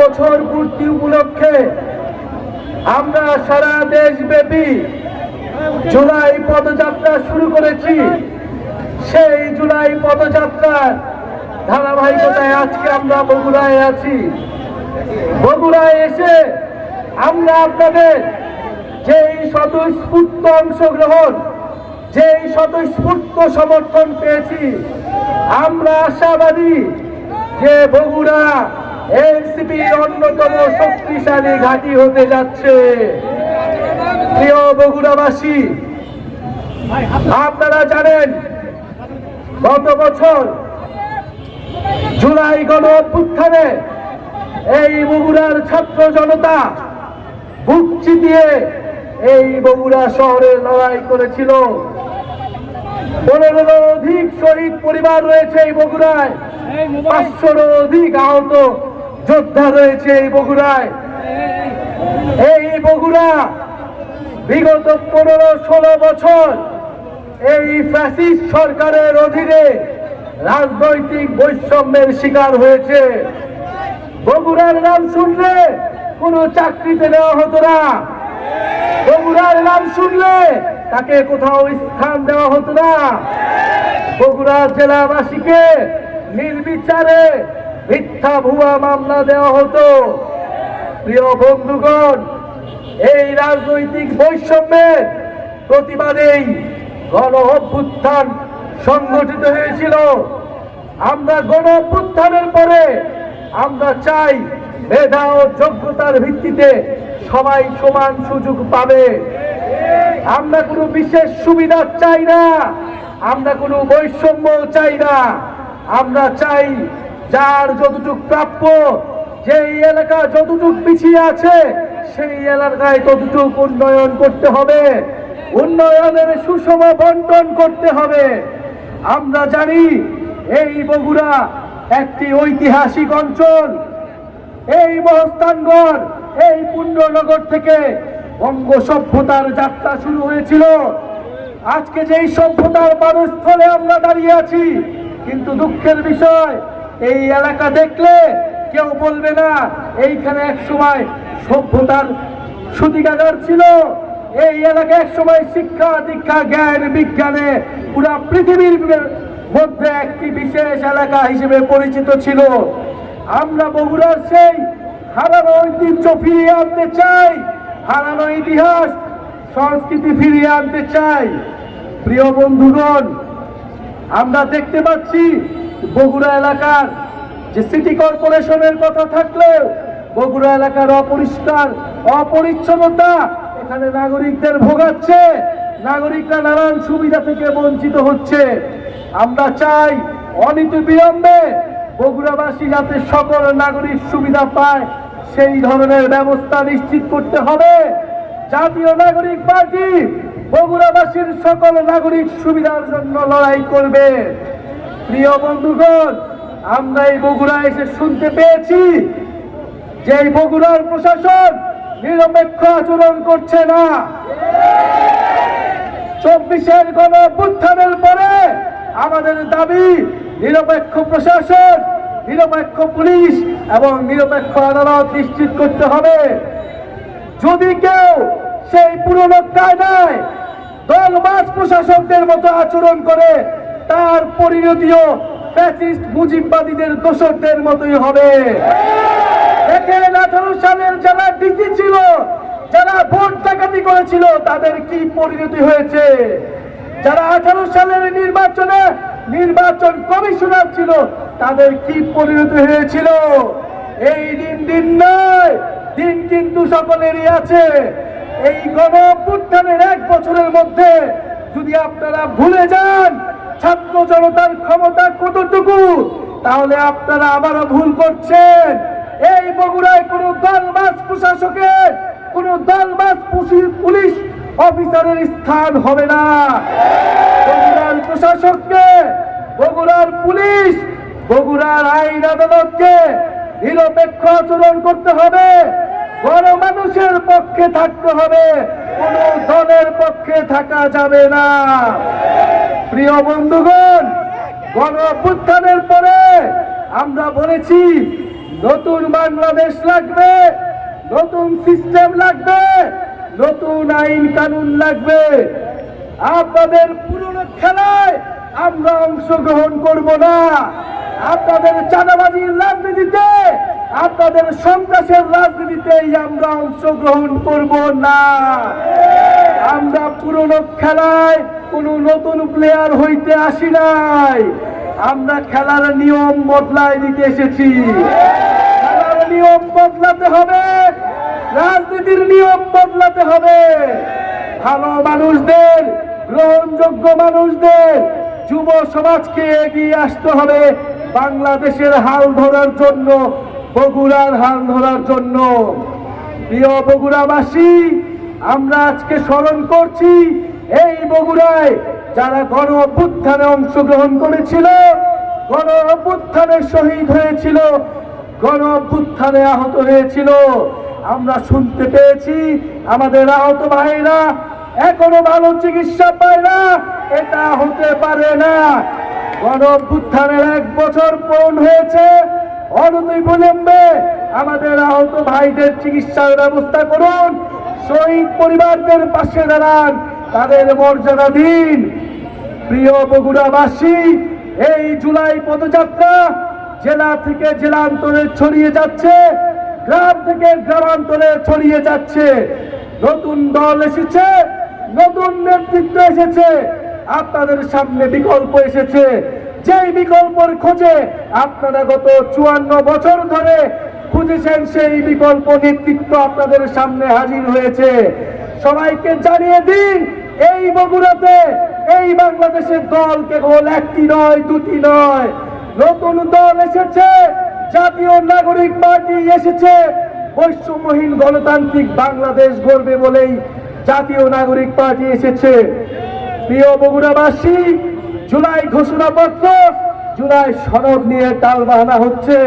বছর পূর্তি উপলক্ষে আমরা সারা দেশব্যাপী জুলাই পদযাত্রা শুরু করেছি। সেই জুলাই পদযাত্রার ধারাবাহিকতায় আজকে আমরা বগুড়ায় আছি। বগুড়ায় এসে আমরা আপনাদের যেই স্বতঃস্ফূর্ত অংশগ্রহণ, যেই স্বতঃস্ফূর্ত সমর্থন পেয়েছি, আমরা আশাবাদী যে বগুড়া এনসিপির অন্যতম শক্তিশালী ঘাঁটি হতে যাচ্ছে। প্রিয় বগুড়াবাসী, আপনারা জানেন, গত বছর জুলাই গণ অভ্যুত্থানে এই বগুড়ার ছাত্র জনতা বুক চিতিয়ে এই বগুড়া শহরে লড়াই করেছিল। পনেরোর অধিক শহীদ পরিবার রয়েছে এই বগুড়ায়। পাঁচশোর অধিক আহত যোদ্ধা রয়েছে এই বগুড়ায়। এই বগুড়া বিগত পনেরো, ষোলো বছর এই ফ্যাসিস্ট সরকারের অধীনে রাজনৈতিক বৈষম্যের শিকার হয়েছে। বগুড়ার নাম শুনলে কোনো চাকরিতে নেওয়া হতো না। বগুড়ার নাম শুনলে তাকে কোথাও স্থান দেওয়া হতো না। বগুড়া জেলাবাসীকে নির্বিচারে মিথ্যা ভুয়া মামলা দেওয়া হতো। প্রিয় বন্ধুগণ, এই রাজনৈতিক বৈষম্যের প্রতিবাদেই গণ অভ্যুত্থান সংগঠিত হয়েছিল। আমরা গণ অভ্যুত্থানের পরে আমরা চাই মেধা ও যোগ্যতার ভিত্তিতে সবাই সমান সুযোগ পাবে। আমরা কোনো বিশেষ সুবিধা চাই না, আমরা কোনো বৈষম্য চাই না। আমরা চাই যার যতটুক প্রাপ্য, যেই এলাকা যতটুক পিছিয়ে আছে, সেই এলাকায় ততটুক উন্নয়ন করতে হবে। উন্নয়নের সুষম বন্টন করতে হবে। আমরা জানি এই বগুড়া একটি ঐতিহাসিক অঞ্চল। এই মহস্তানগড় এই পুণ্যনগর থেকে বঙ্গ সভ্যতার যাত্রা শুরু হয়েছিল। আজকে যেই সভ্যতার মানুষস্থলে আমরা দাঁড়িয়ে আছি, কিন্তু দুঃখের বিষয় এই এলাকা দেখলে কেউ বলবে না, এইখানে এক সময় সভ্যতার সুতিকাগার ছিল। এই এলাকা এক সময় শিক্ষা, দীক্ষা, জ্ঞান, বিজ্ঞানে পুরা পৃথিবীর মধ্যে একটি বিশেষ এলাকা হিসেবে পরিচিত ছিল। আমরা বগুড়ার সেই হারানো ঐতিহ্য ফিরিয়ে আনতে চাই, হারানো ইতিহাস, সংস্কৃতি ফিরিয়ে আনতে চাই। প্রিয় বন্ধুগণ, আমরা দেখতে পাচ্ছি বগুড়া এলাকার যে সিটি কর্পোরেশনের কথা থাকলেও বগুড়া এলাকার অপরিষ্কার, অপরিচ্ছন্নতা এখানে নাগরিকদের ভোগাচ্ছে, নাগরিকরা নানান সুবিধা থেকে বঞ্চিত হচ্ছে। আমরা চাই অনীত বিলম্বে বগুড়াবাসী যাতে সকল নাগরিক সুবিধা পায়, সেই ধরনের ব্যবস্থা নিশ্চিত করতে হবে। জাতীয় নাগরিক পার্টি বগুড়াবাসীর সকল নাগরিক সুবিধার জন্য লড়াই করবে। প্রিয় বন্ধুগণ, আমরা এই বগুড়া এসে শুনতে পেয়েছি যে এই বগুড়ার প্রশাসন নিরপেক্ষ আচরণ করছে না। চব্বিশের গণ অভ্যুত্থানের পরে আমাদের দাবি, নিরপেক্ষ প্রশাসন, নিরপেক্ষ পুলিশ এবং নিরপেক্ষ আদালত নিশ্চিত করতে হবে। যদি কেউ সেই পুরনো কায়দায় দলবাস প্রশাসকদের মতো আচরণ করে তার পরিণতিও ফ্যাসিস্ট দোষকদের মতোই হবে। দেখেন আঠারো সালের যারা ডিসি ছিল, যারা ভোট ডাকাতি করেছিল, তাদের কি পরিণতি হয়েছে? যারা আঠারো সালের নির্বাচনে নির্বাচন কমিশনার ছিল, তাদের কি পরিণতি হয়েছিল? এই দিন দিন নয়, দিন কিন্তু সকলেরই আছে। এই গণ এক বছরের মধ্যে যদি আপনারা ভুলে যান ছাত্র জনতার ক্ষমতা কতটুকু? তাহলে আপনারা আবারও ভুল করছেন। এই বগুড়ায় কোনো দলবাস প্রশাসকের, কোনো দলবাস পুলিশ অফিসারের স্থান হবে না। বগুড়ার প্রশাসককে, বগুড়ার পুলিশ, বগুড়ার আইন আদালতকে নিরপেক্ষ আচরণ করতে হবে। গণমানুষের পক্ষে থাকতে হবে। কোন দলের পক্ষে থাকা যাবে না। প্রিয় বন্ধুগণ, গণ অভ্যুত্থানের পরে আমরা বলেছি, নতুন বাংলাদেশ লাগবে, নতুন সিস্টেম লাগবে, নতুন আইন কানুন লাগবে। আপনাদের পুরনো খেলায় আমরা অংশগ্রহণ করব না। আপনাদের চাঁদাবাজির রাজনীতিতে আপনাদের সন্ত্রাসের রাজনীতিতেই আমরা অংশগ্রহণ করব না। আমরা পুরনো খেলায় কোনো নতুন প্লেয়ার হইতে আসি নাই। আমরা খেলার নিয়ম বদলায় দিতে এসেছি। খেলার নিয়ম বদলাতে হবে, রাজনীতির নিয়ম বদলাতে হবে। ভালো মানুষদের, গ্রহণযোগ্য মানুষদের, যুব সমাজকে এগিয়ে আসতে হবে। বাংলাদেশের হাল ধরার জন্য বগুড়ার হাল ধরার জন্য। প্রিয় বগুড়াবাসী, আমরা আজকে স্মরণ করছি এই বগুড়ায় যারা গণ অভ্যুত্থানে অংশগ্রহণ করেছিল, গণ অভ্যুত্থানে শহীদ হয়েছিল, গণ অভ্যুত্থানে আহত হয়েছিল। আমরা শুনতে পেয়েছি আমাদের আহত ভাইরা এখনও ভালো চিকিৎসা পায় না, এটা হতে পারে না। গণ অভ্যুত্থানের এক বছর পূরণ হয়েছে অনতি বিলম্বে আমাদের আহত ভাইদের চিকিৎসার ব্যবস্থা করুন। শহীদ পরিবারদের পাশে দাঁড়ান। তাদের মর্যাদা দিন। প্রিয় বগুড়াবাসী, এই জুলাই পদযাত্রা জেলা থেকে জেলান্তরে ছড়িয়ে যাচ্ছে, গ্রাম থেকে গ্রামান্তরে ছড়িয়ে যাচ্ছে। নতুন দল এসেছে, নতুন নেতৃত্ব এসেছে। আপনাদের সামনে বিকল্প এসেছে। যেই বিকল্পের খোঁজে আপনারা গত চুয়ান্ন বছর ধরে খুঁজেছেন সেই বিকল্প নেতৃত্ব আপনাদের সামনে হাজির হয়েছে। সবাইকে জানিয়ে দিন, এই বগুড়াতে, এই বাংলাদেশের দল কেবল একটি নয়, দুটি নয়। নতুন দল এসেছে, জাতীয় নাগরিক পার্টি এসেছে। বৈষম্যহীন গণতান্ত্রিক বাংলাদেশ গড়বে বলেই জাতীয় নাগরিক পার্টি এসেছে। প্রিয় বগুড়াবাসী জুলাই ঘোষণাপত্র, জুলাই সনদ নিয়ে টাল বাহানা হচ্ছে।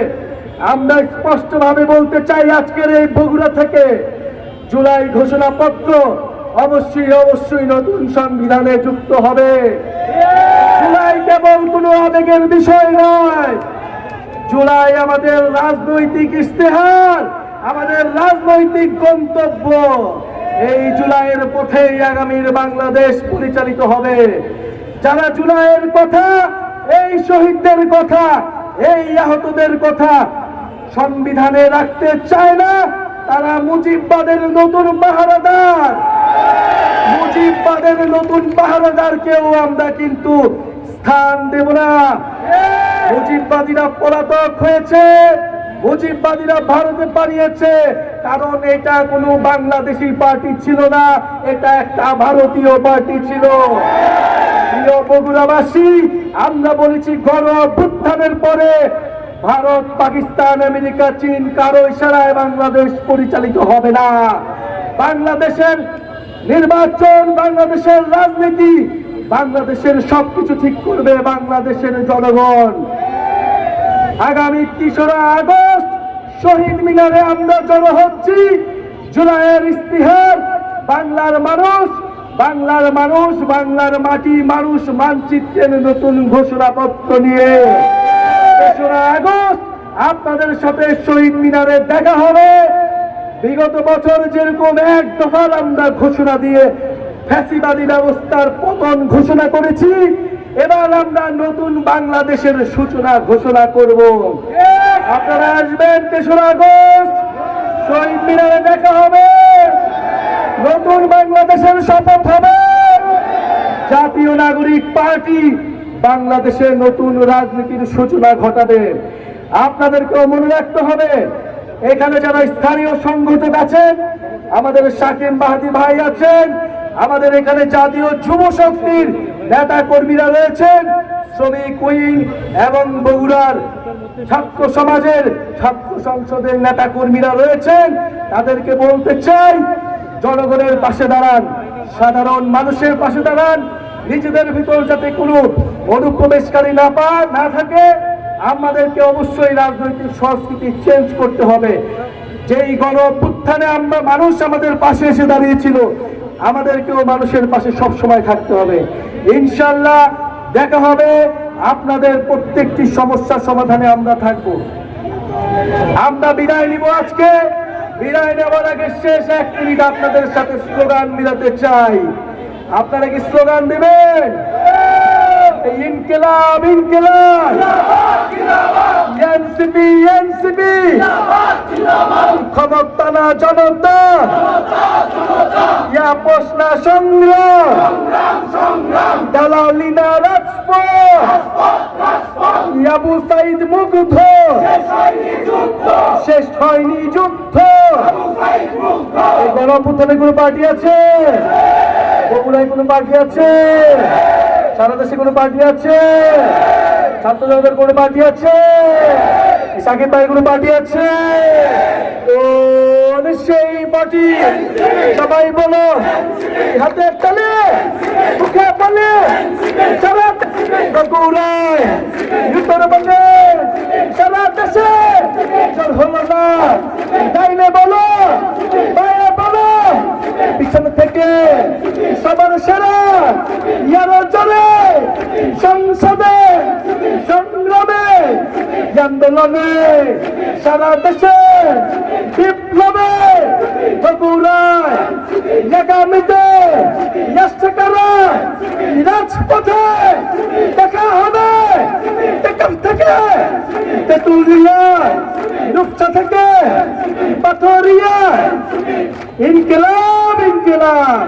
আমরা স্পষ্টভাবে বলতে চাই আজকের এই বগুড়া থেকে জুলাই ঘোষণাপত্র অবশ্যই অবশ্যই নতুন সংবিধানে যুক্ত হবে। জুলাই কেবল কোনো আবেগের বিষয় নয়। জুলাই আমাদের রাজনৈতিক ইস্তেহার আমাদের রাজনৈতিক গন্তব্য। এই জুলাইয়ের পথেই আগামীর বাংলাদেশ পরিচালিত হবে। যারা জুলাইয়ের কথা, এই শহীদদের কথা, এই আহতদের কথা সংবিধানে রাখতে চায় না, তারা মুজিববাদের নতুন পাহারাদার। মুজিববাদের নতুন পাহারাদারকেও আমরা কিন্তু স্থান দেব না। মুজিববাদীরা পলাতক হয়েছে, মুজিববাদীরা ভারতে পালিয়েছে, কারণ এটা কোনো বাংলাদেশি পার্টি ছিল না, এটা একটা ভারতীয় পার্টি ছিল। প্রিয় বগুড়াবাসী, আমরা বলেছি গণ অভ্যুত্থানের পরে ভারত, পাকিস্তান, আমেরিকা, চীন কারও ইশারায় বাংলাদেশ পরিচালিত হবে না। বাংলাদেশের নির্বাচন, বাংলাদেশের রাজনীতি, বাংলাদেশের সবকিছু ঠিক করবে বাংলাদেশের জনগণ। আগামী তিসরা আগস্ট, শহীদ মিনারে আমরা জড়ো হচ্ছি। জুলাইয়ের ইস্তিহার, বাংলার মানুষ বাংলার মানুষ, বাংলার মাটি, মানুষ মানচিত্রের নতুন ঘোষণাপত্র নিয়ে। তেসরা আগস্ট, আপনাদের সাথে শহীদ মিনারে দেখা হবে। বিগত বছর যেরকম এক দফার আমরা ঘোষণা দিয়ে ফ্যাসিবাদী ব্যবস্থার পতন ঘোষণা করেছি, এবার আমরা নতুন বাংলাদেশের সূচনা ঘোষণা করব। আপনারা আসবেন তেসরা আগস্ট, শহীদ মিনারে দেখা হবে নতুন বাংলাদেশের শপথ হবে জাতীয় নাগরিক পার্টি বাংলাদেশের নতুন রাজনীতির সূচনা ঘটাবে। আপনাদেরকেও মনে রাখতে হবে, এখানে যারা স্থানীয় সংগঠক আছেন, আমাদের শাকিম মাহাদি ভাই আছেন, আমাদের এখানে জাতীয় যুব শক্তির নেতা কর্মীরা রয়েছেন, শ্রমিক উইং এবং বগুড়ার ছাত্র সমাজের ছাত্র সংসদের নেতা কর্মীরা রয়েছেন। তাদেরকে বলতে চাই, জনগণের পাশে দাঁড়ান, সাধারণ মানুষের পাশে দাঁড়ান নিজেদের ভিতর যাতে কোনো অনুপ্রবেশকারী না পা না থাকে, আমাদেরকে অবশ্যই রাজনৈতিক সংস্কৃতি চেঞ্জ করতে হবে। যেই গণ আমরা মানুষ আমাদের পাশে এসে দাঁড়িয়েছিল, আমাদেরকেও মানুষের পাশে সব সময় থাকতে হবে। ইনশাল্লাহ দেখা হবে, আপনাদের প্রত্যেকটি সমস্যার সমাধানে আমরা থাকব। আমরা বিদায় নিব আজকে। বিদায় নেওয়ার আগে শেষ এক মিনিট আপনাদের সাথে স্লোগান মিলাতে চাই। আপনারা কি স্লোগান দিবেন? ইনকিলাব ইনকিলাব। NCP NCP. ক্ষমতা না জনতা। ইয়া প্রশ্ন সংগ্রাম। দালালি না রাজপথ। ইয়াবু সাইদ মুগ্ধ। শেষ হয়নি যুদ্ধ। এই গণপুত্থানে কোনো পার্টি আছে। বগুড়ায় কোনো পার্টি আছে? সারা দেশে কোনো পার্টি আছে? ছাত্র জনতার কোনো পার্টি আছে? সাকিব ভাই কোনো পার্টি আছে? ও সেই পার্টি। সবাই বলো হাতে তালে, মুখে বলে সারা বগুড়ায় উত্তরবঙ্গে সারা দেশে জল হলো না ডাইনে বলো বাইরে বলো পিছনে থেকে সবার সেরা ইয়ারো জলে সংসদে সংগ্রামে আন্দোলনে সারা দেশে বিপ্লবে, বগুড়ায়, আগামীতে রাজপথে দেখা হবে। থেকে তেতুলিয়া, রূপসা থেকে পাথরিয়া, ইনকিলাব ইনকিলাব।